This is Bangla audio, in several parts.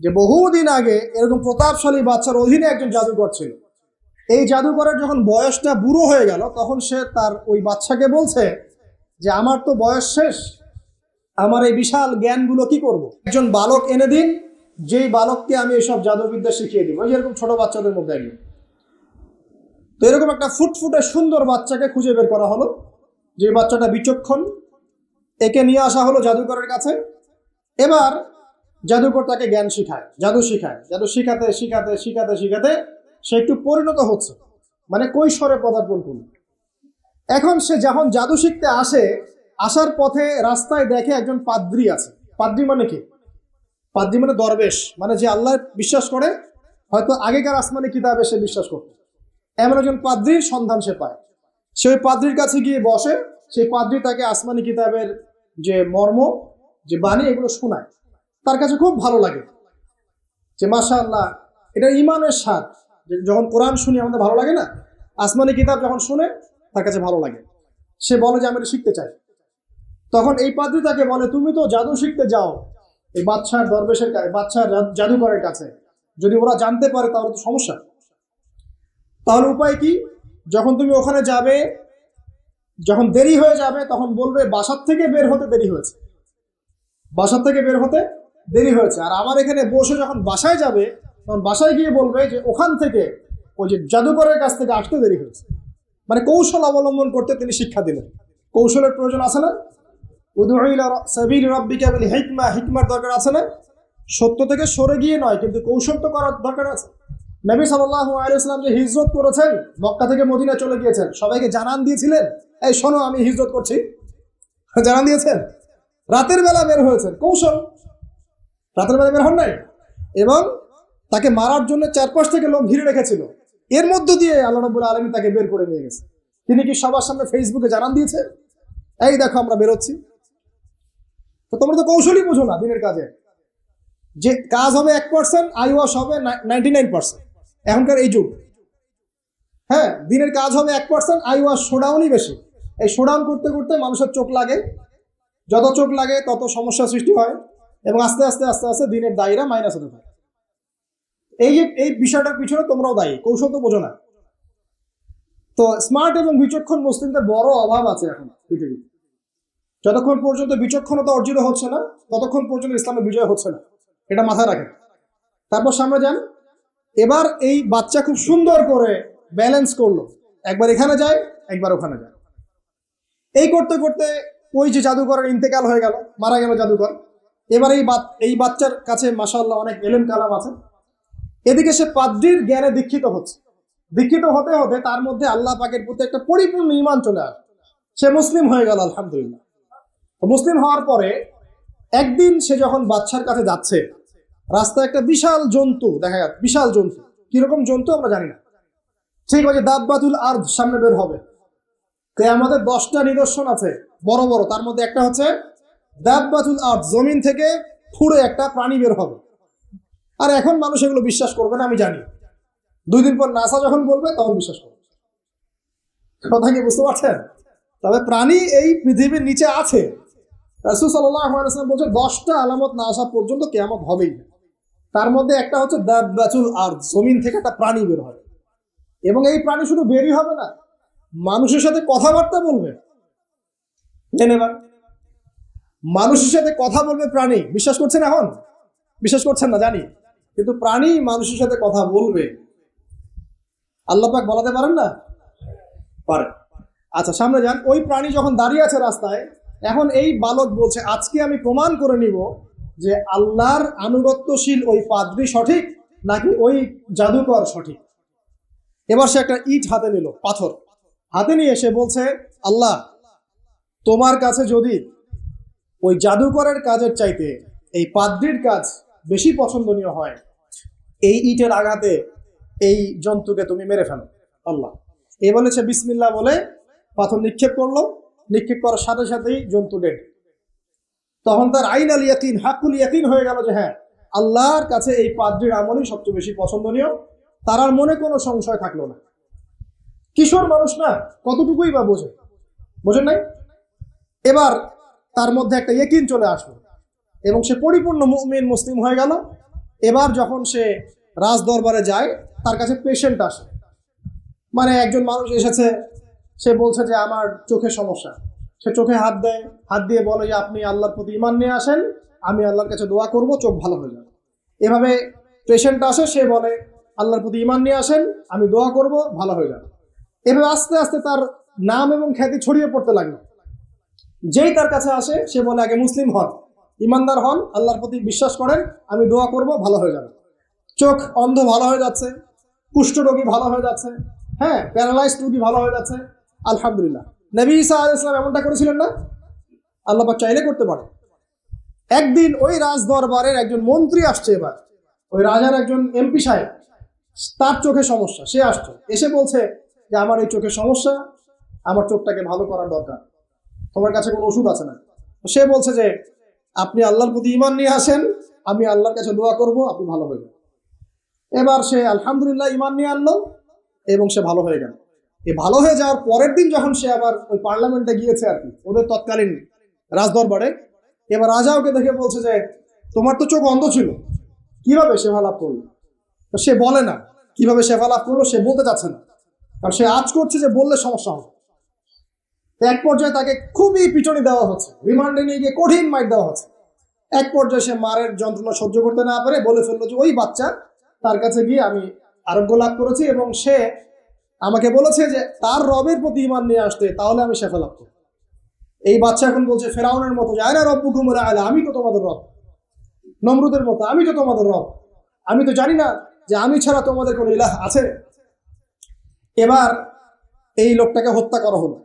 যে বহুদিন আগে এরকম প্রতাপশালী বাচ্চার অধীনে একজন জাদুকর ছিল। এই জাদুকরের যখন বয়সটা বুড়ো হয়ে গেল, তখন সে তার ওই বাচ্চাকে বলছে যে, আমার তো বয়স শেষ, আমার এই বিশাল জ্ঞানগুলো কি করব? একজন বালক এনে দিন, যেই বালককে আমি এসব জাদুবিদ্যা শিখিয়ে দিব। ওই যেরকম ছোট বাচ্চাদের মধ্যে একজন। তো এরকম একটা ফুটফুটে সুন্দর বাচ্চাকে খুঁজে বের করা হলো, যে বাচ্চাটা বিচক্ষণ। একে নিয়ে আসা হলো জাদুকরের কাছে। এবার জাদুকর তাকে জ্ঞান শিখায়, জাদু শিখায়, জাদু শিখাতে শিখাতে শিখাতে শিখাতে সে একটু পরিণত হচ্ছে। মানে কৈশোরে পদার্পণ করল। এখন সে যখন জাদু শিখতে আসে, আসার পথে রাস্তায় দেখে একজন পাদ্রি আছে। পাদ্রি মানে কি? পাদ্রি মানে দরবেশ মানে যে আল্লাহ বিশ্বাস করে, হয়তো আগেকার আসমানি কিতাবে সে বিশ্বাস করত। এমন একজন পাদ্রির সন্ধান সে পায়। সে ওই পাদ্রির কাছে গিয়ে বসে, সেই পাদ্রি তাকে আসমানি কিতাবের যে মর্ম, যে বাণী, এগুলো শোনায়। তার কাছে খুব ভালো লাগে যে মাশা আল্লাহ এটা ইমানের স্বাদ। যখন কোরআন শুনি, আমাদের ভালো লাগে না? আসমানি কিতাব যখন শুনে, তার কাছে ভালো লাগে। সে বলে যে, আমি এটা শিখতে চাই। তখন এই পাদ্রি তাকে বলে, তুমি তো জাদু শিখতে যাও। এই বাচ্চার দরবেশের কাছে বাচ্চার জা- জাদুকরের কাছে। যদি ওরা জানতে পারে, তাহলে তো সমস্যা। তাহলে উপায় কি? যখন তুমি ওখানে যাবে, যখন দেরি হয়ে যাবে, তখন বলবে, বাসার থেকে বের হতে দেরি হয়েছে। বাসার থেকে বের হতে দেরি হয়েছে। আর আমার এখানে বসে যখন বাসায় যাবে, তখন বাসায় গিয়ে বলবে যে ওখান থেকে ওই যে জাদুকরের কাছ থেকে আসতে দেরি হয়েছে। মানে কৌশল অবলম্বন করতে তিনি শিক্ষা দিলেন। কৌশলের প্রয়োজন আছে না? হিকমা। হিকমার দরকার আছে না? সত্য থেকে সরে গিয়ে নয়, কিন্তু কৌশল তো করার দরকার আছে। নবী সাল্লাল্লাহু আলাইহি ওয়াসাল্লাম যে হিজরত করেছেন, মক্কা থেকে মদিনা চলে গিয়েছেন, সবাইকে জানান দিয়েছিলেন, এই শোনো, আমি হিজরত করছি। জানান দিয়েছেন? রাতের বেলা বের হয়েছেন। কৌশল রাতের বেলা বের হন নাই? এবং তাকে মারার জন্য চারপাশ থেকে লোক ঘিরে রেখেছিল। এর মধ্য দিয়ে আল্লাহ রব্বুল আলমী তাকে বের করে নিয়ে গেছে। তিনি কি সবার সামনে ফেসবুকে জানান দিয়েছে? এই দেখো, আমরা বেরোচ্ছি। তো তোমরা তো কৌশলই বুঝো না দিনের কাজে। যে কাজ হবে এক পার্সেন্ট আই ওয়াশ হবে নাইনটি নাইন পার্সেন্ট এখনকার এই যুগ। হ্যাঁ দিনের কাজ হবে এক পার্সেন্ট আই ওয়াশ শোডাউনই বেশি। এই শোডাউন করতে করতে মানুষের চোখ লাগে। যত চোখ লাগে, তত সমস্যা সৃষ্টি হয়। এবং আস্তে আস্তে আস্তে আস্তে দিনের দায়ীরা মাইনাস হতে থাকে। এই যে, এই বিষয়টার পিছনে তোমরাও দায়ী, কৌশল তো বোঝো না। তো স্মার্ট এবং বিচক্ষণ মুসলিমদের বড় অভাব আছে এখন পৃথিবীতে। যতক্ষণ পর্যন্ত বিচক্ষণতা অর্জিত হচ্ছে না, ততক্ষণ পর্যন্ত ইসলামের বিজয় হচ্ছে না। এটা মাথায় রাখেন। তারপর সামনে যান, এবার এই বাচ্চা খুব সুন্দর করে ব্যালেন্স করল। একবার এখানে যায়, একবার ওখানে যায়। এই করতে করতে ওই যে জাদুকরের ইন্তেকাল হয়ে গেল, মারা গেল জাদুকর। এবার এই এই বাচ্চার কাছে মাসাল্লাহ অনেক এলেম কালাম আছে। এদিকে সে পাদ্রির জ্ঞানে দীক্ষিত হচ্ছে। দীক্ষিত হতে হতে তার মধ্যে আল্লাহ পাকের প্রতি একটা পরিপূর্ণ ইমান চলে আসে। সে মুসলিম হয়ে গেল, আলহামদুলিল্লাহ। মুসলিম হওয়ার পরে একদিন সে যখন বাচ্চার কাছে যাচ্ছে, রাস্তায় একটা বিশাল জন্তু, দেখা যাচ্ছে বিশাল জন্তু। কীরকম জন্তু আমরা জানি না। ঠিক আছে, দাব্বাতুল আর্ধ সামনে বের হবে। তো আমাদের দশটা নিদর্শন আছে, বড় বড়। তার মধ্যে একটা হচ্ছে দাব্বাতুল আর্ধ জমিন থেকে ফুড়ে একটা প্রাণী বের হবে। আর এখন মানুষ এগুলো বিশ্বাস করবে না, আমি জানি। দুই দিন পর নাসা যখন বলবে, তখন বিশ্বাস করবে। কথা কি বুঝতে পারছেন? তবে প্রাণী এই পৃথিবীর নিচে আছে। বলছে, দশটা আলামত না আসা পর্যন্ত কেয়ামত হবেই। তার মধ্যে একটা হচ্ছে দাব্বাতুল আর জমিন থেকে একটা প্রাণী বের হবে। এবং এই প্রাণী শুধু বেরই হবে না, মানুষের সাথে কথাবার্তা বলবে। জেনে এবার মানুষের সাথে কথা বলবে প্রাণী। বিশ্বাস করছেন এখন? বিশ্বাস করছেন না, জানি। কিন্তু প্রাণী মানুষের সাথে কথা বলবে। আল্লাহ পাক বলাতে পারেন না? পারে। আচ্ছা সামনে যান। ওই প্রাণী যখন দাঁড়িয়ে আছে রাস্তায়, এখন এই বালক বলছে, আজকে আমি প্রমাণ করে নিব যে আল্লাহর আনুগত্যশীল ওই পাদ্রি সঠিক নাকি ওই জাদুকর সঠিক? এবার সে একটা ইট হাতে নিল, পাথর। হাতে নিয়ে এসে বলছে, আল্লাহ, তোমার কাছে যদি ওই জাদুকরের কাজের চাইতে এই পাদ্রির কাজ বেশি পছন্দনীয় হয়। এই ইটের আঘাতে এই জন্তুকে তুমি মেরে ফেলো। আল্লাহ। এই বলেছে বিসমিল্লা বলে পাথর নিক্ষেপ করল। নিক্ষেপ করার সাথে সাথেই জন্তু ডেড। তখন তার আইন আল ইয়াকিন হাকুল ইয়াকিন হয়ে গেল যে হ্যাঁ আল্লাহর কাছে এই পাদ্রির আমলই সবচেয়ে বেশি পছন্দনীয়। তার আর মনে কোনো সংশয় থাকল না। কিশোর মানুষ না, কতটুকুই বা বোঝে? বোঝেন নাই? এবার তার মধ্যে একটা ইয়েকিন চলে আসলো। এবং সে পরিপূর্ণ মুমিন, মুসলিম হয়ে গেল। এবার যখন সে রাজ দরবারে যায়, তার কাছে পেশেন্ট আসে। মানে একজন মানুষ এসেছে, সে বলছে যে, আমার চোখে সমস্যা। সে চোখে হাত দেয়, হাত দিয়ে বলে, যে, আপনি আল্লাহর প্রতি ইমান নিয়ে আসেন, আমি আল্লাহর কাছে দোয়া করব, চোখ ভালো হয়ে যাবে। এভাবে পেশেন্ট আসে, সে বলে, আল্লাহর প্রতি ইমান নিয়ে আসেন, আমি দোয়া করব, ভালো হয়ে যাবে। এভাবে আস্তে আস্তে তার নাম এবং খ্যাতি ছড়িয়ে পড়তে লাগল। যেই তার কাছে আসে, সে বলে, আগে মুসলিম হন, ইমানদার হন, আল্লাহর প্রতি বিশ্বাস করেন, আমি দোয়া করব, ভালো হয়ে যাবে। চোখ অন্ধ ভালো হয়ে যাচ্ছে কুষ্ঠ রোগী ভালো হয়ে যাচ্ছে হ্যাঁ প্যারালাইজ রোগী ভালো হয়ে যাচ্ছে, আলহামদুলিল্লাহ। নবী ইসা আল ইসলাম এমনটা করেছিলেন না? আল্লাহ পাক চাইলে করতে পারে। একদিন ওই রাজ দরবারের একজন মন্ত্রী আসছে এবার। ওই রাজার একজন এমপি সাহেব, তার চোখে সমস্যা, সে আসছে, এসে বলছে যে, আমার এই চোখে সমস্যা, আমার চোখটাকে ভালো করার দরকার। তোমার কাছে কোনো ওষুধ আছে না? তো সে বলছে যে, আপনি আল্লাহর প্রতি ইমান নিয়ে আসেন, আমি আল্লাহর কাছে দোয়া করব, আপনি ভালো হয়ে যাবেন এবার সে আলহামদুলিল্লাহ ইমান নিয়ে আনলো এবং সে ভালো হয়ে গেল। এ ভালো হয়ে যাওয়ার পরের দিন যখন সে আবার ওই পার্লামেন্টে গিয়েছে আর কি, ওদের তৎকালীন রাজদরবারে, এবার রাজা ওকে দেখে বলছে যে, তোমার তো চোখ অন্ধ ছিল, কীভাবে সেবা লাভ করল? তো সে বলে না, কীভাবে সেবা লাভ করল সে বলতে চাচ্ছে না। কারণ সে আজ করছে যে বললে সমস্যা হবে। এক পর্যায়ে তাকে খুবই পিটনি দেওয়া হচ্ছে। রিমান্ডে নিয়ে গিয়ে কঠিন মাইট দেওয়া হচ্ছে। এক পর্যায়ে সে মারের যন্ত্রণা সহ্য করতে না পারে, বলে ফেলল যে ওই বাচ্চা তার কাছে গিয়ে আমি আরোগ্য লাভ করেছি এবং সে আমাকে বলেছে যে তার রবের প্রতি ইমান নিয়ে আসতে, তাহলে আমি শেফা লাভ করব। এই বাচ্চা এখন বলছে, ফেরাউনের মতো যে আয়না রব্বু কুমুরা আয়লা আমি তো তোমাদের রব। নমরুদের মতো, আমি তো তোমাদের রব। আমি তো জানি না যে আমি ছাড়া তোমাদের কোনো ইলাহ আছে? এবার এই লোকটাকে হত্যা করা হলো।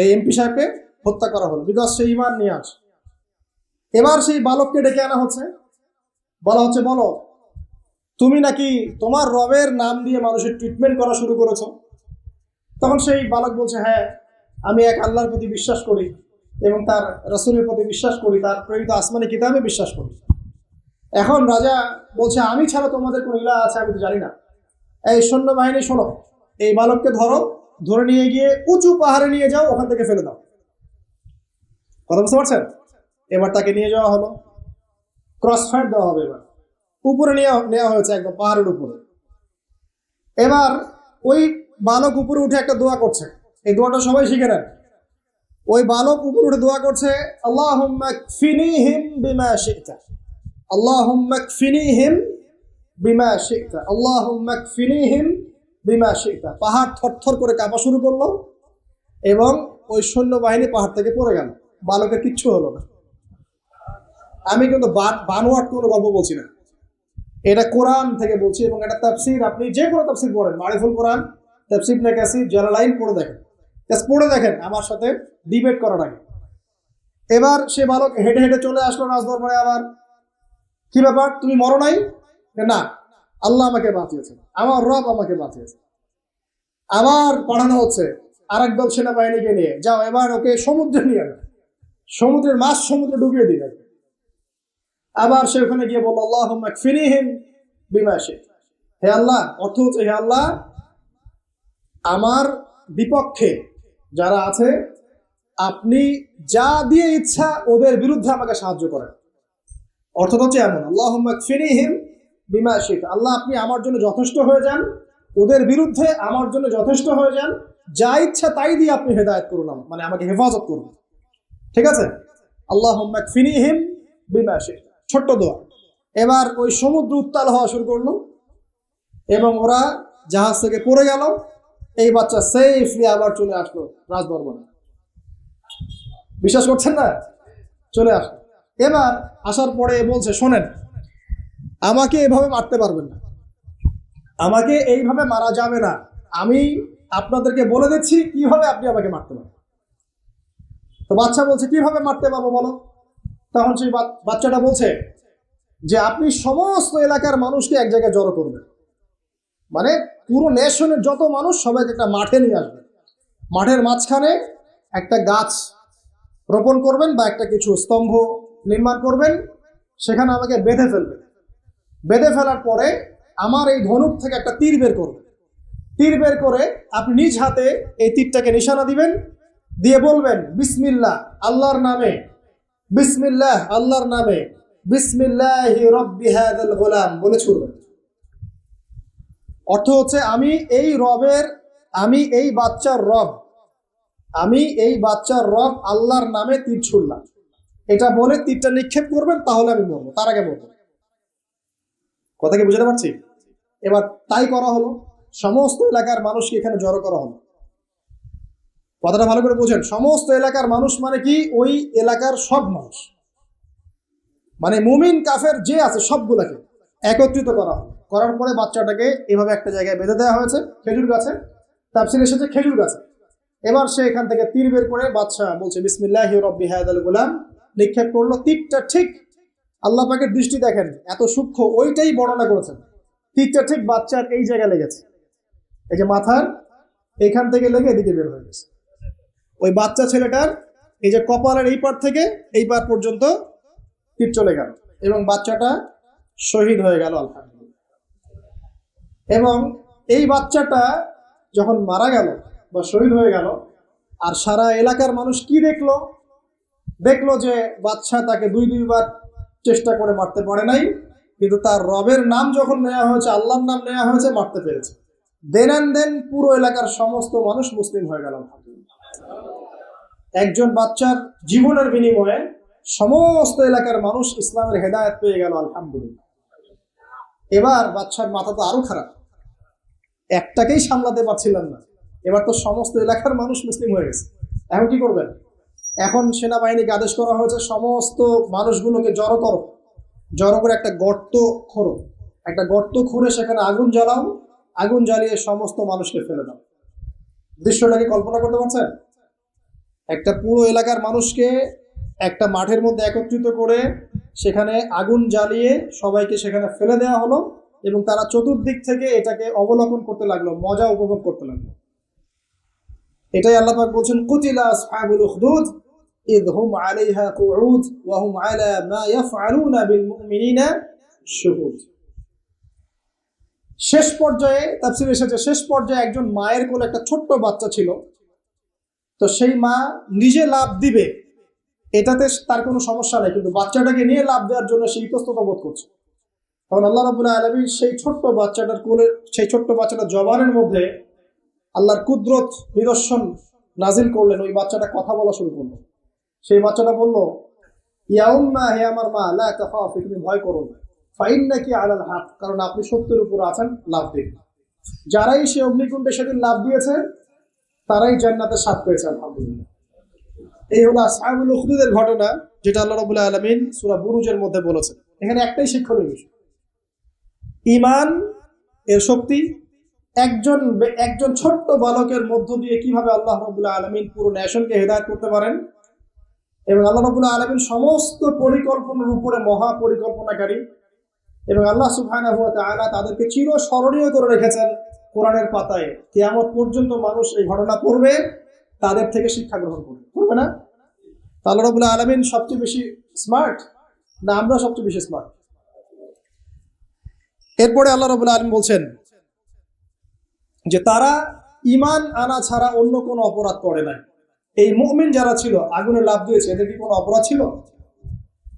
এই এমপি সাহেবকে হত্যা করা হলো। বিকজ সে ইমান নিয়ে আস। এবার সেই বালককে ডেকে আনা হচ্ছে। বলা হচ্ছে, বলো, তুমি নাকি তোমার রবের নাম দিয়ে মানুষের ট্রিটমেন্ট করা শুরু করেছ? তখন সেই বালক বলছে হ্যাঁ আমি এক আল্লাহর প্রতি বিশ্বাস করি এবং তার রসুলের প্রতি বিশ্বাস করি, তার প্রেরিত আসমানি কিতাবে বিশ্বাস করি। এখন রাজা বলছে, আমি ছাড়া তোমাদের কোনো ইলা আছে আমি তো জানি না। এই সৈন্যবাহিনী শোনো, এই বালককে ধরো ধরে নিয়ে গিয়ে উঁচু পাহাড়ে নিয়ে যাও, ওখান থেকে ফেলে দাও। কথা বুঝতে পারছেন? এবার তাকে নিয়ে যাওয়া হলো। ক্রস ফায়ার দেওয়া হবে এবার। উপরে নিয়ে নেওয়া হয়েছে একদম পাহাড়ের উপরে। এবার ওই বালক উপরে উঠে একটা দোয়া করছে। এই দোয়াটা সবাই শিখে নেন। ওই বালক উপরে উঠে দোয়া করছে আল্লাহ ফিনিহিম বিমা শিখতা আল্লাহ ফিনিহিম বিমা শিখতা আল্লাহ ফিনিহিম বিমা শিখতা পাহাড় থরথর করে কাঁপা শুরু করল এবং ওই সৈন্যবাহিনী পাহাড় থেকে পড়ে গেল। বালকের কিচ্ছু হলো না। আমি কিন্তু বান- বানোয়াট কোনো গল্প বলছি না। এটা কোরআন থেকে বলছি এবং এটা তাফসির। আপনি যে কোনো তাফসির পড়েন। মারিফুল কোরআন, তাফসির নে কাসির, জালালাইন পড়ে দেখেন। জাস্ট পড়ে দেখেন আমার সাথে ডিবেট করার আগে। এবার সে বালক হেঁটে হেঁটে চলে আসলো রাজ দরবারে আবার। কি ব্যাপার? তুমি মরো নাই? না আল্লাহ আমাকে বাঁচিয়েছে আমার রব আমাকে বাঁচিয়েছে আবার পাঠানো হচ্ছে আর একদল সেনাবাহিনীকে নিয়ে। যাও, এবার ওকে সমুদ্রে নিয়ে যাবে সমুদ্রের মাছ সমুদ্রে ডুবিয়ে দিবে। আবার সে ওখানে গিয়ে বলল আল্লাহ ফিরিহিম বিমাসে হে আল্লাহ, অর্থ হচ্ছে, হে আল্লাহ, আমার বিপক্ষে যারা আছে, আপনি যা দিয়ে ইচ্ছা ওদের বিরুদ্ধে আমাকে সাহায্য করেন। অর্থটা হচ্ছে এমন আল্লাহ ফিরিহিম বিমাসিক আল্লাহ, আপনি আমার জন্য যথেষ্ট হয়ে যান, ওদের বিরুদ্ধে আমার জন্য যথেষ্ট হয়ে যান, যা ইচ্ছা তাই দিয়ে আপনি হেদায়ত করুন মানে আমাকে হেফাজত করুন। ঠিক আছে? আল্লাহ ফিনিহিম বিমাসিক ছোট্ট দোয়া। এবার ওই সমুদ্র উত্তাল হওয়া শুরু করল, এবং ওরা জাহাজ থেকে পড়ে গেল। এই বাচ্চা সেফলি আবার চলে আসলো রাজদরবারে বিশ্বাস করছেন না? চলে আসলো। এবার আসার পরে বলছে, শোনেন আমাকে এভাবে মারতে পারবেন না। আমাকে এইভাবে মারা যাবে না। আমি আপনাদেরকে বলে দিচ্ছি, কীভাবে আপনি আমাকে মারতে পারবেন? তো বাচ্চা বলছে, কীভাবে মারতে পারব বলো? তখন সেই বাচ্চাটা বলছে যে, আপনি সমস্ত এলাকার মানুষকে এক জায়গায় জড়ো করবেন। মানে পুরো নেশনের যত মানুষ সবাইকে একটা মাঠে নিয়ে আসবেন। মাঠের মাঝখানে একটা গাছ রোপণ করবেন বা একটা কিছু স্তম্ভ নির্মাণ করবেন। সেখানে আমাকে বেঁধে ফেলবেন। বেঁধে ফেলার পরে আমার এই ধনুক থেকে একটা তীর বের করবেন তীর বের করে আপনি নিজ হাতে এই তীরটাকে নিশানা দিবেন, দিয়ে বলবেন, বিসমিল্লাহ, আল্লাহর নামে, বিসমিল্লাহ, আল্লাহর নামে, বিসমিল্লাহি রব্বি হাদাল গোলাম বলে ছুড়বেন অর্থ হচ্ছে, আমি এই রবের, আমি এই বাচ্চার রব, আমি এই বাচ্চার রব আল্লাহর নামে তীর ছুড়লাম। এটা বলে তীরটা নিক্ষেপ করবেন, তাহলে আমি মরবো। তার আগে মরবো কথা কি বুঝতে পারছি? এবার তাই করা হলো, সমস্ত এলাকার মানুষকে এখানে জড়ো করা হলো। কথাটা ভালো করে বোঝেন, সমস্ত এলাকার মানুষ মানে কি? ওই এলাকার সব মানুষ। মানে মুমিন, কাফের যে আছে সবগুলাকে একত্রিত করা হলো। করার পরে বাচ্চাটাকে এভাবে একটা জায়গায় বেঁধে দেওয়া হয়েছে, খেজুর গাছে। তাপসিল এসেছে খেজুর গাছে। এবার সে এখান থেকে তীর বের করে বাচ্চা বলছে, বিসমিল্লাহ রব্বি হায়াদ গুলাম। নিক্ষেপ করল, তীরটা ঠিক আল্লাহ পাকের দৃষ্টি দেখেন, এত সূক্ষ্ম, ওইটাই বর্ণনা করেছেন। তীরটা ঠিক বাচ্চার এই জায়গায় লেগেছে। এই যে মাথার, এখান থেকে লেগে এদিকে বের হয়ে গেছে। ওই বাচ্চা ছেলেটার এই যে কপালের এই পার থেকে এই পার পর্যন্ত তীর চলে গেল এবং বাচ্চাটা শহীদ হয়ে গেল, আলহামদুলিল্লাহ। এবং এই বাচ্চাটা যখন মারা গেল বা শহীদ হয়ে গেল, আর সারা এলাকার মানুষ কি দেখল? দেখল যে বাচ্চা তাকে দুই দুইবার চেষ্টা করে মারতে পারে নাই, কিন্তু তার রবের নাম যখন নেওয়া হয়েছে, আল্লাহর নাম নেওয়া হয়েছে, মারতে পেরেছে। দেন অ্যান্ড দেন পুরো এলাকার সমস্ত মানুষ মুসলিম হয়ে গেল একজন বাচ্চার জীবনের বিনিময়ে সমস্ত এলাকার মানুষ ইসলামের হেদায়ত পেয়ে গেল, আলহামদুলিল্লাহ। এবার বাচ্চার মাথা তো আরও খারাপ। একটাকেই সামলাতে পারছিলাম না। এবার তো সমস্ত এলাকার মানুষ মুসলিম হয়ে গেছে। এখন কি করবেন? এখন সেনাবাহিনীকে আদেশ করা হয়েছে, সমস্ত মানুষগুলোকে জড়ো করো। জড়ো করে একটা গর্ত খোরো একটা গর্ত খুঁড়ে সেখানে আগুন জ্বালাও, আগুন জ্বালিয়ে সমস্ত মানুষকে ফেলে দাও। দৃশ্যটাকে কল্পনা করতে পারছেন? একটা পুরো এলাকার মানুষকে একটা মাঠের মধ্যে একত্রিত করে সেখানে আগুন জ্বালিয়ে সবাইকে সেখানে ফেলে দেওয়া হলো এবং তারা চতুর্দিক থেকে এটাকে অবলোকন করতে লাগল, মজা উপভোগ করতে লাগল। এটাই আল্লাহ পাক বলছেন কুতিলা আসহাবুল উখদুদ إذ هم عليها قعود وهم على ما يفعلون بالمؤمنين شهود শেষ পর্যায়ে তাফসির এসেছে শেষ পর্যায়ে একজন মায়ের কোলে একটা ছোট্ট বাচ্চা ছিল তো সেই মা নিজে লাভ দিবে এটাতে তার কোনো সমস্যা নেই কিন্তু বাচ্চাটাকে নিয়ে লাভ দেওয়ার জন্য সে ইতস্ততা বোধ করছে তখন আল্লাহ রাবুল্লাহ আলমী সেই ছোট্ট বাচ্চাটার কোলে সেই ছোট্ট বাচ্চাটার জবানের মধ্যে আল্লাহর কুদরত নিদর্শন নাজিল করলেন, ওই বাচ্চাটা কথা বলা শুরু করল। সেই বাচ্চাটা বলল ইয়াউম্মা হে আমার মা, লা তাখাফি, তুমি ভয় করো ফাইন নাকি আলাল হাক, কারণ আপনি সত্যের উপর আছেন, লাভ দিন। যারাই সে অগ্নিকুণ্ডে সেদিন লাভ দিয়েছে, তারাই জান্নাতের স্বাদ পেয়েছে, আলহামদুলিল্লাহ। এই হলো আসহাবুল উখদুদের ঘটনা, যেটা আল্লাহ রাবুল্লাহ আলমিন সুরা বুরুজের মধ্যে বলেছেন। এখানে একটাই শিক্ষণীয় বিষয়। ইমান, এর শক্তি একজন একজন ছোট্ট বালকের মধ্য দিয়ে কীভাবে আল্লাহ রবুল্লাহ আলমিন পুরো ন্যাশনকে হেদায়ত করতে পারেন? এবং আল্লাহ রবুল্লাহ আলমিন সমস্ত পরিকল্পনার উপরে মহা পরিকল্পনাকারী। এবং আল্লাহ সুফায়না হুয়া তাআলা তাদেরকে চির স্মরণীয় করে রেখেছেন কোরআনের পাতায়। কেয়ামত পর্যন্ত মানুষ এই ঘটনা পড়বে তাদের থেকে শিক্ষা গ্রহণ করবে। করবে না? আল্লাহ রবুল্লাহ আলমিন সবচেয়ে বেশি স্মার্ট না, আমরা সবচেয়ে বেশি স্মার্ট এরপরে আল্লাহ রবুল্লাহ আলম বলছেন যে তারা ইমান আনা ছাড়া অন্য কোনো অপরাধ করে নাই। এই মুমিন যারা ছিল, আগুনে লাভ দিয়েছে, এদের কি কোনো অপরাধ ছিল?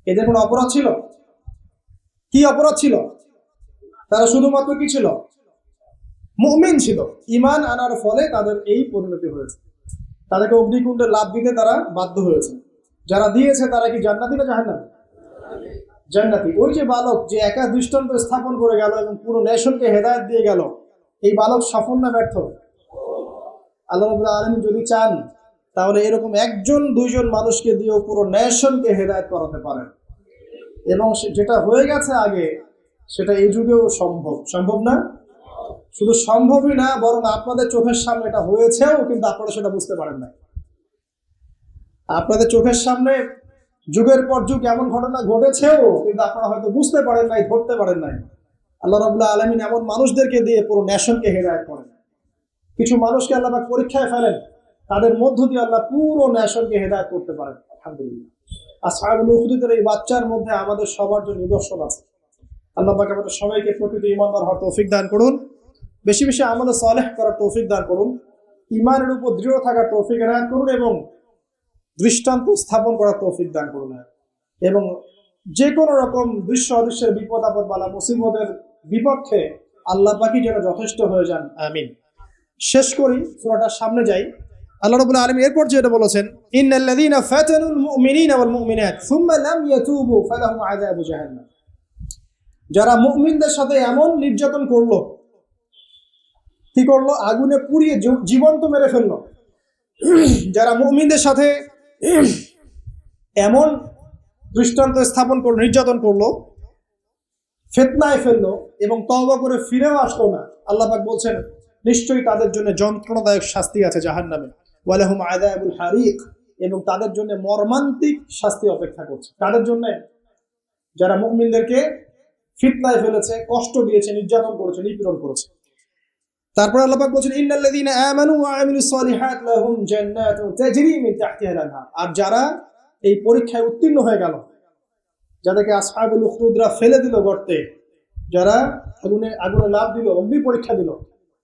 এদের কোনো অপরাধ ছিল? কি অপরাধ ছিল? তারা শুধুমাত্র কি ছিল? মুমিন ছিল। ইমান আনার ফলে তাদের এই পরিণতি হয়েছে। তাদেরকে অগ্নিকুণ্ডে লাভ দিতে তারা বাধ্য হয়েছে। যারা দিয়েছে, তারা কি জান্নাতি না জাহান্নামী? জান্নাতি। ওই যে বালক যে একা দৃষ্টান্ত স্থাপন করে গেল এবং পুরো নেশনকে হেদায়ত দিয়ে গেল এই বালক সফল না ব্যর্থ। আল্লাহ আলম যদি চান, তাহলে এরকম একজন, দুইজন মানুষকে দিয়েও পুরো ন্যাশনকে হেদায়ত করাতে পারেন। এবং যেটা হয়ে গেছে আগে, সেটা এই যুগেও সম্ভব। সম্ভব না? শুধু সম্ভবই না, বরং আপনাদের চোখের সামনে এটা হয়েছেও, কিন্তু আপনারা সেটা বুঝতে পারেন না আপনাদের চোখের সামনে যুগের পর যুগ এমন ঘটনা ঘটেছেও, কিন্তু আপনারা হয়তো বুঝতে পারেন নাই, ধরতে পারেন নাই। আল্লাহ রবুল্লাহ আলমিন এমন মানুষদেরকে দিয়ে পুরো ন্যাশনকে হেদায়ত করেন। কিছু মানুষকে আল্লাহ পরীক্ষায় ফেলেন, তাদের মধ্য দিয়ে আল্লাহ পুরো ন্যাশনকে হেদায়ত করতে পারেন। আলহামদুলিল্লাহ। আর এই বাচ্চার মধ্যে আমাদের সবার জন্য নিদর্শন আছে। আল্লাহ পাক আমাদের সবাইকে প্রকৃত ইমানদার হওয়ার তৌফিক দান করুন। বেশি বেশি আমাদের সালেহ করার তৌফিক দান করুন। ইমানের উপর দৃঢ় থাকার তৌফিক এনায়ত করুন এবং দৃষ্টান্ত স্থাপন করার তৌফিক দান করুন। এবং যে কোনো রকম দৃশ্য অদৃশ্যের বিপদ আপদ বালা মুসিবতের বিপক্ষে আল্লাহ পাকি যেন যথেষ্ট হয়ে যান। আমিন। শেষ করি সূরাটার সামনে যাই। আল্লাহ রাব্বুল আলামিন এরপর যেটা বলেছেন ইন্নাল্লাযীনা ফাতানুল মুমিনিনা ওয়াল মুমিনাত সুম্মা লাম ইয়াতুবু ফালাহুম আযাবু জাহান্নাম। যারা মুমিনদের সাথে এমন নির্যাতন করল কি করল? আগুনে পুড়িয়ে জীবন্ত মেরে ফেলল। যারা মুমিনদের সাথে এমন দৃষ্টান্ত স্থাপন করল নির্যাতন করল ফেতনায় ফেলল এবং তওবা করে ফিরেও আসলো না। আল্লাহ পাক বলছেন, নিশ্চয়ই তাদের জন্য যন্ত্রণাদায়ক শাস্তি আছে জাহান নামে ওয়ালাহুম আদায়াবুল হারিক এবং তাদের জন্য মর্মান্তিক শাস্তি অপেক্ষা করছে। তাদের জন্য যারা মুমিনদেরকে ফিতনায় ফেলেছে, কষ্ট দিয়েছে, নির্যাতন করেছে, নিপীড়ন করেছে। তারপর আল্লাহ বলছেন, ইন্নাল্লাযীনা আমানু ওয়া আমিলুস সালিহাত লাহুম জান্নাতুন তাজরি মিন তাহতিহা আর যারা এই পরীক্ষায় উত্তীর্ণ হয়ে গেল যাদেরকে আসহাবুল উখরুদরা ফেলে দিল গর্তে, যারা আগুনে আগুনে লাভ দিল, অগ্নি পরীক্ষা দিল।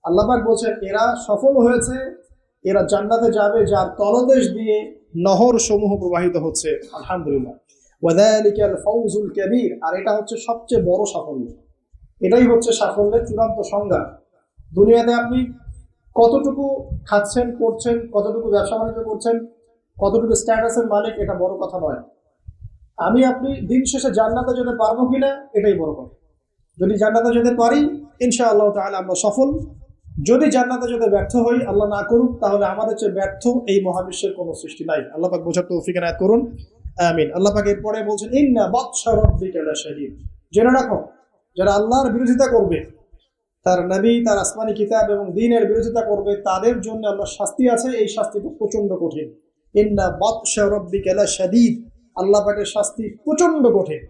আল্লাহ পাক বলছেন, এরা সফল হয়েছে, এরা জান্নাতে যাবে, যার তলদেশ দিয়ে নহর সমূহ প্রবাহিত হচ্ছে। আলহামদুলিল্লাহ। আর এটা হচ্ছে সবচেয়ে বড় সাফল্য। এটাই হচ্ছে সাফল্যের চূড়ান্ত সংজ্ঞা। দুনিয়াতে আপনি কতটুকু খাচ্ছেন করছেন কতটুকু ব্যবসা বাণিজ্য করছেন, কতটুকু স্ট্যাটাসের মালিক, এটা বড় কথা নয়। আমি আপনি দিন শেষে জান্নাতে যেতে পারব কিনা, এটাই বড় কথা। যদি জান্নাতে যেতে পারি ইনশা আল্লাহ তাহলে আমরা সফল। যদি জান্নাতে যেতে ব্যর্থ হই, আল্লাহ না করুক, তাহলে আমাদের চেয়ে ব্যর্থ এই মহাবিশ্বের কোনো সৃষ্টি নাই। আল্লাহ পাক বোঝার তৌফিক এনায়েত করুন। আমিন। আল্লাহ পাক এরপরে বলছেন, ইন্না বাদশা রব্বিকা লাশাদীদ জেনে রাখো, যারা আল্লাহর বিরোধিতা করবে, তার নবী, তার আসমানি কিতাব এবং দিনের বিরোধিতা করবে, তাদের জন্য আল্লাহ শাস্তি আছে। এই শাস্তিটা প্রচণ্ড কঠিন। ইন্না বাদশা রব্বিকা লাশাদীদ আল্লাহ পাকের শাস্তি প্রচণ্ড কঠিন।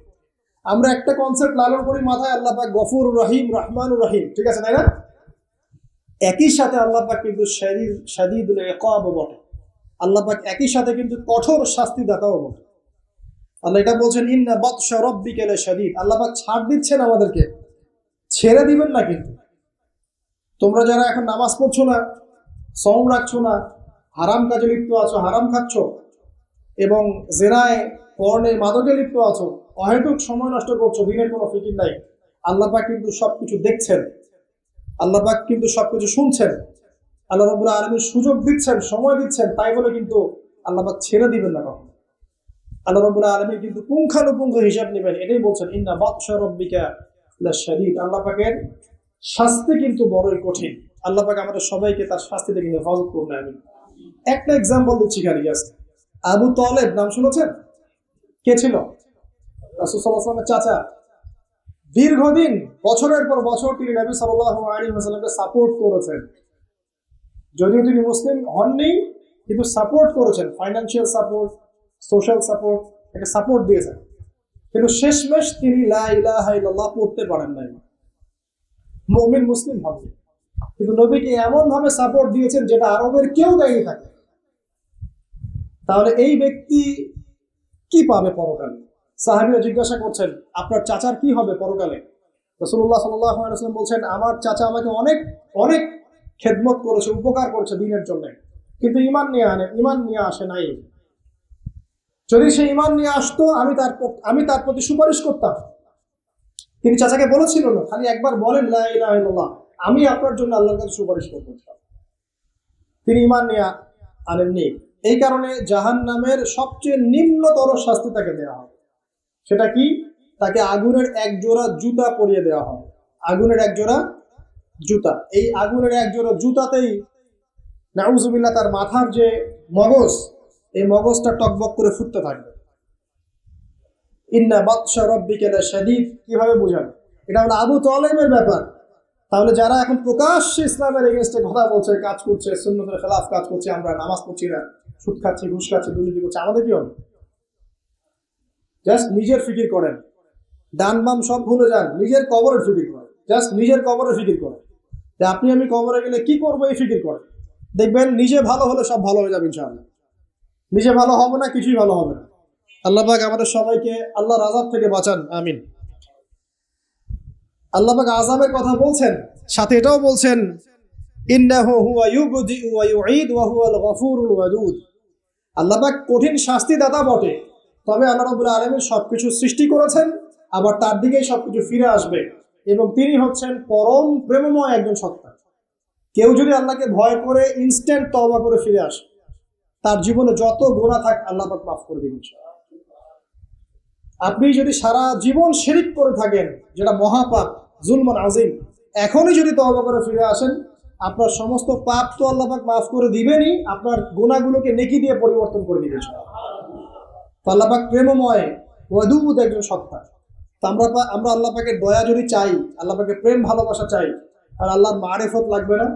আমরা একটা কনসেপ্ট লালন করি, মাথায় আল্লাহ পাক গফুর রহিম, রহমান রহিম। ঠিক আছে, তাই না? একই সাথে আল্লাহ পাক কিন্তু শাদীদ শাদীদুল ইকাব বটে। আল্লাহ পাক একই সাথে কিন্তু কঠোর শাস্তি দাতাও বটে। আল্লাহ এটা বলছেন, ইন্না বাদশা রব্বিকা লাশাদীদ আল্লাহ পাক ছাড় দিচ্ছেন আমাদেরকে। ছেড়ে দিবেন না কিন্তু। তোমরা যারা এখন নামাজ পড়ছো না সম রাখছো না, হারাম কাজে লিপ্ত আছো, হারাম খাচ্ছ এবং জেনায় পর্ণে মাদকে লিপ্ত আছো, অহেতুক সময় নষ্ট করছ, দিনের কোনো ফিকির নাই। আল্লাহ পাক কিন্তু সবকিছু দেখছেন। আল্লাহ পাক কিন্তু সবকিছু শুনছেন। আল্লাহ রবুল্লাহ আলমীর সুযোগ দিচ্ছেন, সময় দিচ্ছেন, তাই বলে কিন্তু আল্লাহ পাক ছেড়ে দিবেন না কখন। আল্লাহ রবুল্লাহ আলমী কিন্তু পুঙ্খানুপুঙ্খ হিসাব নেবেন, এটাই বলছেন, ইন্না বাদশা রব্বিকা শরীর আল্লাহ পাকের শাস্তি কিন্তু বড়ই কঠিন। আল্লাহ পাক আমাদের সবাইকে তার শাস্তি থেকে হেফাজত করুন আমি একটা এক্সাম্পল দিচ্ছি খালি জাস্ট আবু তলেব, নাম শুনেছেন? কে ছিল? রাসুসাল্লাহামের চাচা। দীর্ঘদিন, বছরের পর বছর তিনি নবী সাল্লাহ সাপোর্ট করেছেন। যদিও তিনি মুসলিম হননি, কিন্তু সাপোর্ট করেছেন। ফাইন্যান্সিয়াল সাপোর্ট সোশ্যাল সাপোর্ট একটা সাপোর্ট দিয়েছেন। কিন্তু শেষমেশ তিনি লা ইলাহা ইল্লাল্লাহ পড়তে পারেন নাই। মুমিন মুসলিম হবে। কিন্তু নবীকে এমন ভাবে সাপোর্ট দিয়েছেন যেটা আরবের কেউ দেয়নি থাকে তাহলে এই ব্যক্তি কি পাবে পরকালে? সাহাবিরা জিজ্ঞাসা করছেন, আপনার চাচার কি হবে পরকালে? রসুল্লাহ সাল্লাম বলছেন, আমার চাচা আমাকে অনেক অনেক খেদমত করেছে, উপকার করেছে দিনের জন্য। কিন্তু ইমান নিয়ে আনে ইমান নিয়ে আসে নাই। যদি সে ইমান নিয়ে আসতো, আমি তার আমি তার প্রতি সুপারিশ করতাম। তিনি চাচাকে বলেছিল না, খালি একবার বলেন আমি আপনার জন্য আল্লাহর কাছে সুপারিশ করব তিনি ইমান নিয়ে আনেননি। এই কারণে জাহান নামের সবচেয়ে নিম্নতর শাস্তি তাকে দেওয়া হয়। সেটা কি? তাকে আগুনের এক জোড়া জুতা পরিয়ে দেওয়া হয়। আগুনের এক জোড়া জুতা। এই আগুনের এক জোড়া জুতাতেই নাউজুবিল্লাহ তার মাথার যে মগজ, এই মগজটা টকবক করে ফুটতে থাকবে। ইন্না বাদশা রব্বিকা শাদীদ। কীভাবে বোঝাবে এটা হলো আবু তলেমের ব্যাপার। তাহলে যারা এখন প্রকাশ্যে ইসলামের এগেনস্টে কথা বলছে, কাজ করছে, সুন্নতের খেলাফ কাজ করছে, আমরা নামাজ পড়ছি না। সুদ খাচ্ছি, ঘুষ খাচ্ছি দুর্নীতি করছি আমাদের কি হবে? জাস্ট নিজের ফিকির করেন। ডান বাম সব ভুলে যান, নিজের কবরের ফিকির করেন। জাস্ট নিজের কবরের ফিকির করেন। যে আপনি আমি কবরে গেলে কি করব এই ফিকির করেন? দেখবেন নিজে ভালো হলে সব ভালো হয়ে যাবে ইনশাআল্লাহ। নিজে ভালো হবে না, কিছুই ভালো হবে না। আল্লাহ পাক আমাদের সবাইকে আল্লাহর রাজাব থেকে বাঁচান, আমিন। আল্লাহ পাক আজাবের কথা বলছেন, সাথে এটাও বলছেন, ইন্নাহু হুয়া ইউবদিউ ওয়া ইউঈদ ওয়া হুয়াল গফুরুল ওয়াদুদ আল্লাহ পাক কঠিন শাস্তি দাতা বটে। তবে আল্লাহ রবুল্লা আলমী সবকিছু সৃষ্টি করেছেন, আবার তার দিকেই সবকিছু ফিরে আসবে এবং তিনি হচ্ছেন পরম প্রেমময় একজন সত্তা। কেউ যদি আল্লাহকে ভয় করে ইনস্ট্যান্ট তওবা করে ফিরে আসে, তার জীবনে যত গোনা থাক আল্লাহ পাক মাফ করে দিবেন আপনি যদি সারা জীবন শিরিক করে থাকেন, যেটা মহাপাপ, জুলমান আজিম, এখনই যদি তওবা করে ফিরে আসেন আপনার সমস্ত পাপ তো আল্লাহ পাক মাফ করে দিবেনই, আপনার গুণাগুলোকে নেকি দিয়ে পরিবর্তন করে দিবেন তো আল্লাহ প্রেমময় ওয়াদুদ একজন সত্তা। তো আমরা আমরা আল্লাহ পাকের দয়া যদি চাই, আল্লাহ পাকের প্রেম ভালোবাসা চাই, আর আল্লাহর মারেফত লাগবে না,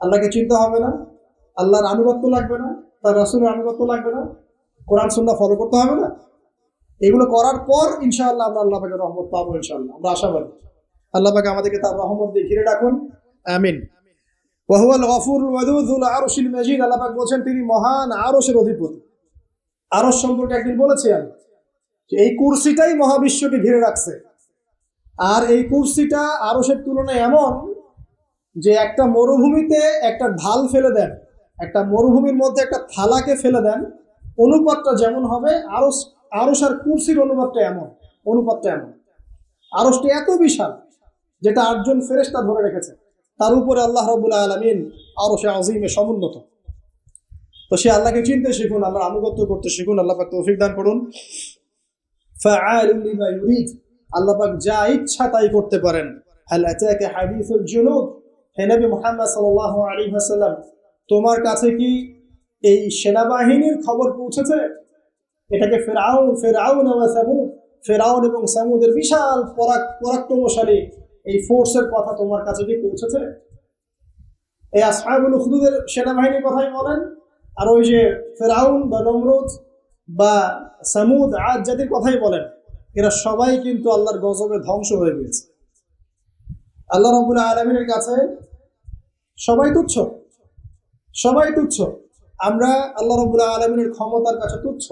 আল্লাহকে চিনতে হবে না, আল্লাহর আনুগত্য লাগবে না, তার রাসুলের আনুগত্য লাগবে না, কোরআন, সুন্নাহ ফলো করতে হবে না। এগুলো করার পর ইনশাআল্লাহ আমরা আল্লাহ পাকের রহমত পাবো ইনশাআল্লাহ। আমরা আশাবাদী। আল্লাহ পাকে আমাদেরকে তার রহমত দিয়ে ঘিরে রাখুন। আমিন। ওয়াহুয়াল গফুরুল ওয়াদুদুল আরশিল মাজিদ আল্লাহ পাক বলছেন, তিনি মহান আরশের অধিপতি। আরশ সম্পর্কে একদিন বলেছি আমি যে এই কুরসিটাই মহাবিশ্বকে ঘিরে রাখছে। আর এই কুরসিটা আরশের তুলনায় এমন যে একটা মরুভূমিতে একটা ঢাল ফেলে দেন, একটা মরুভূমির মধ্যে একটা থালাকে ফেলে দেন, অনুপাতটা যেমন হবে আরস আরস আর কুরসির অনুপাতটা এমন অনুপাতটা এমন। আরসটি এত বিশাল, যেটা আটজন ফেরেশতা ধরে রেখেছে। তার উপরে আল্লাহ রবুল্লা আলমিন আরও সে আজিমে সমুন্নত। তো সে আল্লাহকে চিনতে শিখুন আল্লাহর আনুগত্য করতে শিখুন, আল্লাহ পাক তৌফিক দান করুন। আল্লাহ যা ইচ্ছা তাই করতে পারেন। তোমার কাছে কি এই সেনাবাহিনীর খবর পৌঁছেছে? এটাকে ফেরাউন ফেরাউন ফেরাউন এবং সামুদের বিশাল পরাক পরাক্রমশালী এই ফোর্সের কথা তোমার কাছে কি পৌঁছেছে? এই আসহাবুল উখদুদের সেনাবাহিনীর কথাই বলেন, আর ওই যে ফেরাউন বা নমরুদ বা সামুদ আজ জাতির কথাই বলেন, এরা সবাই কিন্তু আল্লাহর গজবে ধ্বংস হয়ে গিয়েছে। আল্লাহ রবুল আলমিনের কাছে সবাই তুচ্ছ সবাই তুচ্ছ, আমরা আল্লাহ রবুল আলমিনের ক্ষমতার কাছে তুচ্ছ।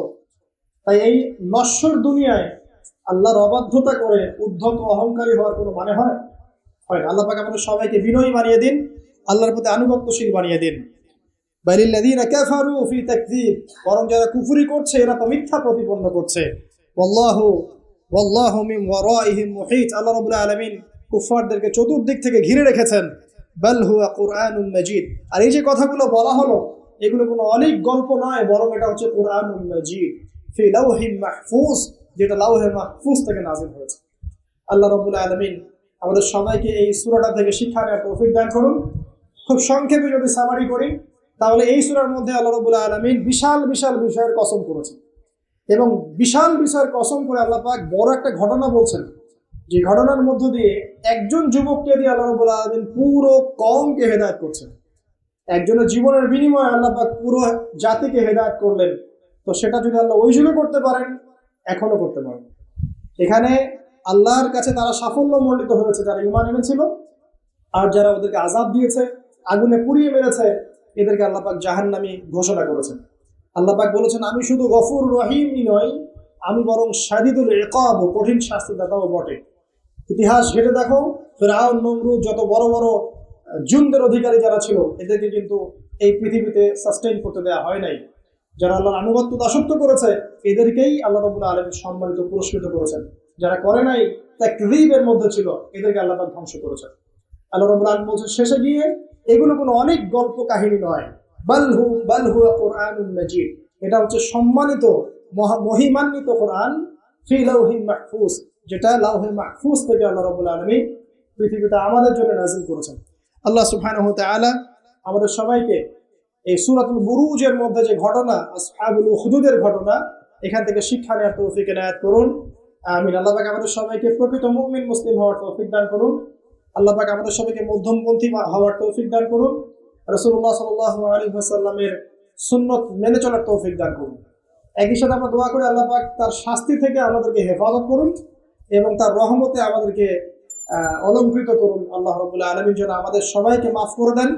তাই এই নশ্বর দুনিয়ায় আল্লাহর অবাধ্যতা করে উদ্ধত অহংকারী হওয়ার কোনো মানে হয়? হয় না। আল্লাহ পাক আমাদের সবাইকে বিনয়ী বানিয়ে দিন, আল্লাহর প্রতি আনুগত্যশীল বানিয়ে দিন। বালিল্লাযীনা কাফারু ফি তাকযীব, বরং যারা কুফরি করছে, এরা তো মিথ্যা প্রতিপন্ন করছে। ওয়াল্লাহু ওয়াল্লাহু মিন ওয়ারাইহিম মুহিত। আল্লাহ রাব্বুল আলামিন কুফফারদেরকে চতুর্দিক থেকে ঘিরে রেখেছেন। বাল হুয়া কুরআনুন মাজিদ। আর এই যে কথাগুলো বলা হলো, এগুলো কোনো অনেক গল্প নয়, বরং এটা হচ্ছে কুরআনুন মাজিদ। ফি লাওহিন মাহফুজ। যেটা লাউহে মাহফুজ থেকে নাযিল হয়েছে। আল্লাহ রাব্বুল আলামিন আমাদের সবাইকে এই সূরাটা থেকে শিক্ষা নেওয়ার তৌফিক দান করুন। খুব সংক্ষেপে যদি সামারি করি, তাহলে এই সূরার মধ্যে আল্লাহ রাব্বুল আলামিন বিশাল বিশাল বিষয়ের কসম করেছেন। এবং বিশাল বিষয়ের কসম করে আল্লাহ পাক বড় একটা ঘটনা বলছেন। যে ঘটনার মধ্য দিয়ে একজন যুবককে দিয়ে আল্লাহ রাব্বুল আলমিন পুরো কমকে হেদায়ত করছেন। একজনের জীবনের বিনিময়ে আল্লাহ পাক পুরো জাতিকে হেদায়ত করলেন। তো সেটা যদি আল্লাহ ওই যুগে করতে পারেন এখনও করতে পারেন এখানে আল্লাহর কাছে তারা সাফল্য মণ্ডিত হয়েছে, যারা ইমান এনেছিল, আর যারা ওদেরকে আজাব দিয়েছে, আগুনে পুড়িয়ে মেরেছে, এদেরকে আল্লাহ পাক জাহান্নামী ঘোষণা করেছেন। আল্লাহ পাক বলেছেন, আমি শুধু গফুর রহিমই নয় আমি বরং শাদিদুল একাব কঠিন শাস্তি দাতাও বটে। ইতিহাস ঘেটে দেখো, ফেরাউন, নমরুদ যত বড় বড় জুনদের অধিকারী যারা ছিল, এদেরকে কিন্তু এই পৃথিবীতে সাস্টেইন করতে দেওয়া হয় নাই। যারা আল্লাহর আনুগত্য দাসত্ব করেছে, এদেরকেই আল্লাহ রবুল্লা আলম সম্মানিত পুরস্কৃত করেছেন। যারা করে নাই, তাকরিবের মধ্যে ছিল, এদেরকে আল্লাহ ধ্বংস করেছেন। আল্লাহ রবুল আলম বলছেন, শেষে গিয়ে এগুলো কোনো অনেক গল্প কাহিনী নয়। বালহু বালহু কোরআনুল মাজিদ। এটা হচ্ছে সম্মানিত, মহা- মহিমান্বিত কোরআন, ফি লাউহি মাহফুজ, যেটা লাউহে মাহফুজ থেকে আল্লাহ রবুল আলমী পৃথিবীতে আমাদের জন্য নাজিল করেছেন। আল্লাহ সুবহানাহু তাআলা আমাদের সবাইকে এই সূরাতুল বুরুজের মধ্যে যে ঘটনা, আসহাবুল উখদুদের ঘটনা, এখান থেকে শিক্ষা নেওয়ার তৌফিক এনায়েত করুন। আমিন। আল্লাহ পাক আমাদের সবাইকে প্রকৃত মুমিন, মুসলিম হওয়ার তৌফিক দান করুন। আল্লাহ পাক আমাদের সবাইকে মধ্যমপন্থী হওয়ার তৌফিক দান করুন। রসুল্লাহ সাল্লাহ আলী সাল্লামের সুন্নত মেনে চলার তৌফিক দান করুন। একই সাথে আমরা দোয়া করি, আল্লাহ পাক তার শাস্তি থেকে আমাদেরকে হেফাজত করুন এবং তার রহমতে আমাদেরকে অলঙ্কৃত করুন। আল্লাহ রবুল্লাহ আলমীর যেন আমাদের সবাইকে মাফ করে দেন।